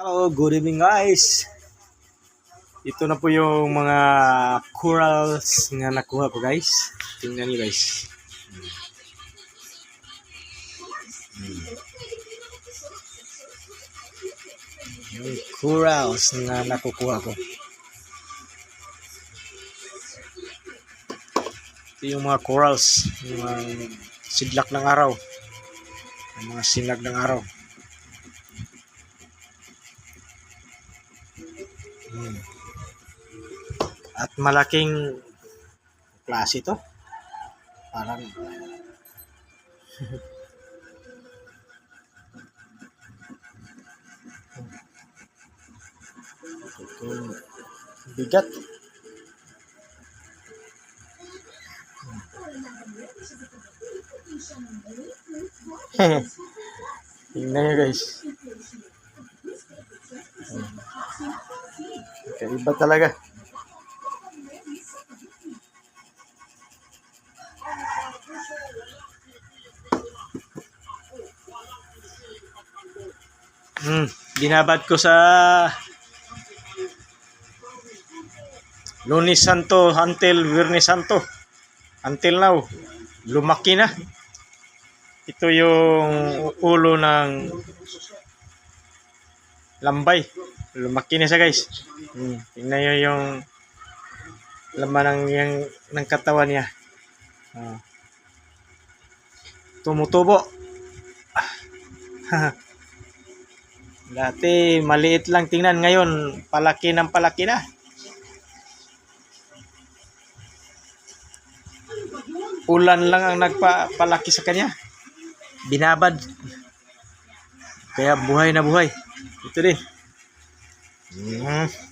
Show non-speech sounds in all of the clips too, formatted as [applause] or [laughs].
Hello, good evening guys. Ito na po yung mga corals nga nakuha ko guys. Tingnan niyo guys. Yung corals nga nakukuha ko. Ito yung mga corals, yung mga sidlak ng araw. Yung mga sinag ng araw. Hmm. At malaking klase to. Parang Ito, [laughs] bigat. [laughs] Tingnan nyo guys. Kaiba talaga. Hmm, binabad ko sa Lunes Santo until Viernes Santo. Until now, lumaki na. Ito yung ulo ng lambay. Lumaki na siya guys. Hmm, tingnan nyo yung laman ng, yung, ng katawan niya. Ah. Tumutubo. [laughs] Dati maliit lang tingnan ngayon palaki ng palaki na. Ulan lang ang nagpapalaki sa kanya. Binabad. Kaya buhay na buhay. Ito din. Mm,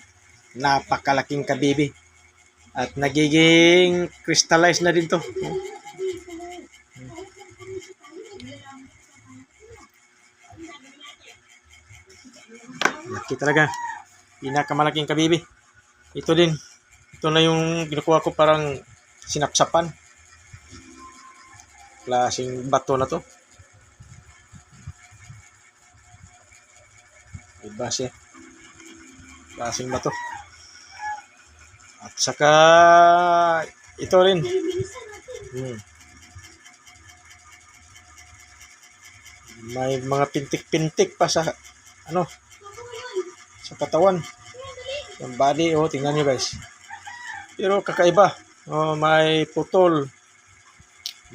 napakalaking kabibi. At nagiging crystallized na din to. Laki talaga. Pinakamalaking kabibi. Ito din. Ito na yung kinukuha ko parang sinapsapan. Klaseng bato na to. Iba siya. Klaseng bato. At saka ito rin. Hmm. May mga pintik-pintik pa sa ano sa katawan. Yung body, oh, tingnan nyo guys. Pero kakaiba. Oh, may putol.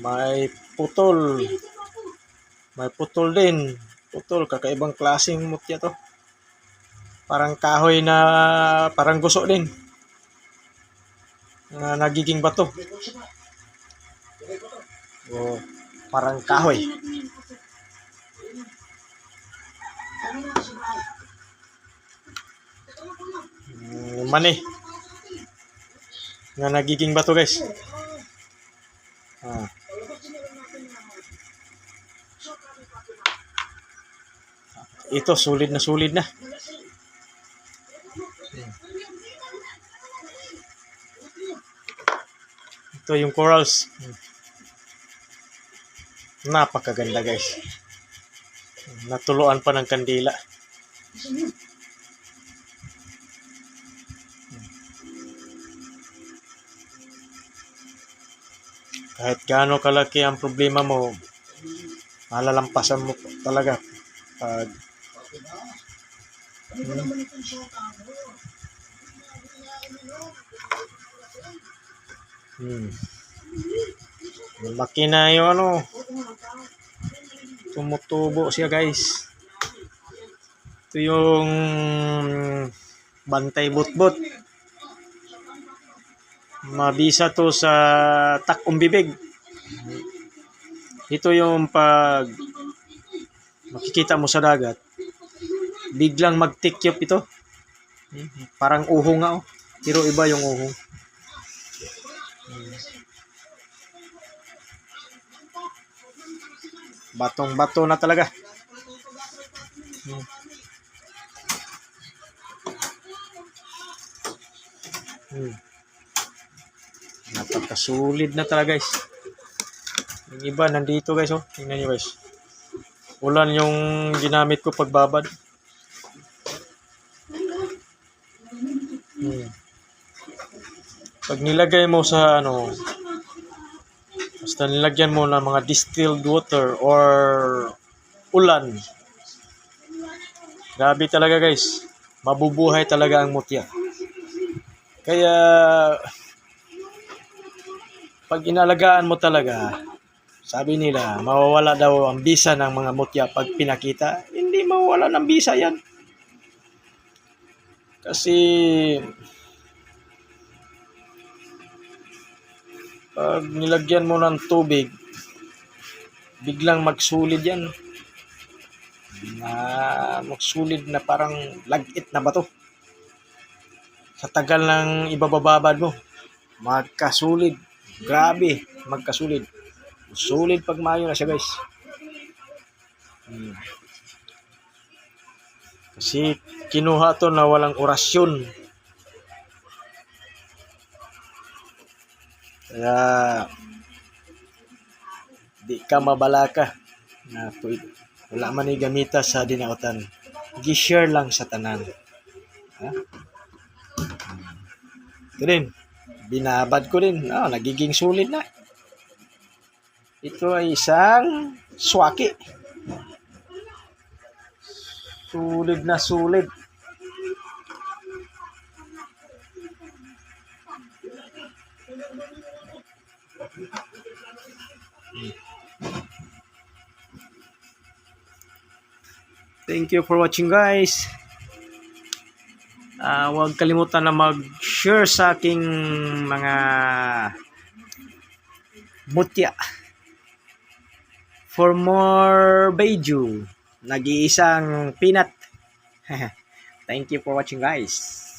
May putol. May putol din. Putol, kakaibang klaseng mutya to. Parang kahoy na parang guso din. Na nagiging bato. Oh, parang kahoy. Mm, mani. Nga nagiging bato guys. Ah. Ito sulit na sulit na. Ito yung corals. Napakaganda guys. Natuluan pa ng kandila. Kahit gaano kalaki ang problema mo, malalampasan mo talaga pag Hmm. Malaki na yung ano. Tumutubo siya guys. Ito yung bantay butbot. Mabisa to sa takong bibig. Ito yung pag makikita mo sa dagat. Biglang magtikyop ito. Parang uho nga oh. Pero iba yung uho. Batong bato na talaga. Hmm. Hmm. Napakasulit na talaga guys. Yung iba nandito guys oh. Tingnan nyo guys. Ulan yung ginamit ko pagbabad. Hmm. Pag nilagay mo sa ano, basta nilagyan mo ng mga distilled water or ulan, grabe talaga guys. Mabubuhay talaga ang mutya. Kaya, pag inalagaan mo talaga, sabi nila, mawawala daw ang bisa ng mga mutya pag pinakita. Hindi mawawala ng bisa yan. Kasi, pag nilagyan mo ng tubig, biglang magsulid yan. Na magsulid na parang lagit na bato. Sa tagal ng ibabababad mo, magkasulid. Grabe, magkasulid. Sulit pag mayo na siya guys. Hmm. Kasi kinuha to na walang orasyon. Kaya di ka mabalaka na pwede. Wala man ni gamita sa dinautan. Gi-share lang sa tanan. Ha? Ito din. Binabad ko din. Ah, nagiging sulit na. Ito ay isang swaki. Sulit na sulit. Thank you for watching guys. Ah, huwag kalimutan na mag-share sa aking mga mutya. For more Beiju, nag-iisang peanut. [laughs] Thank you for watching guys.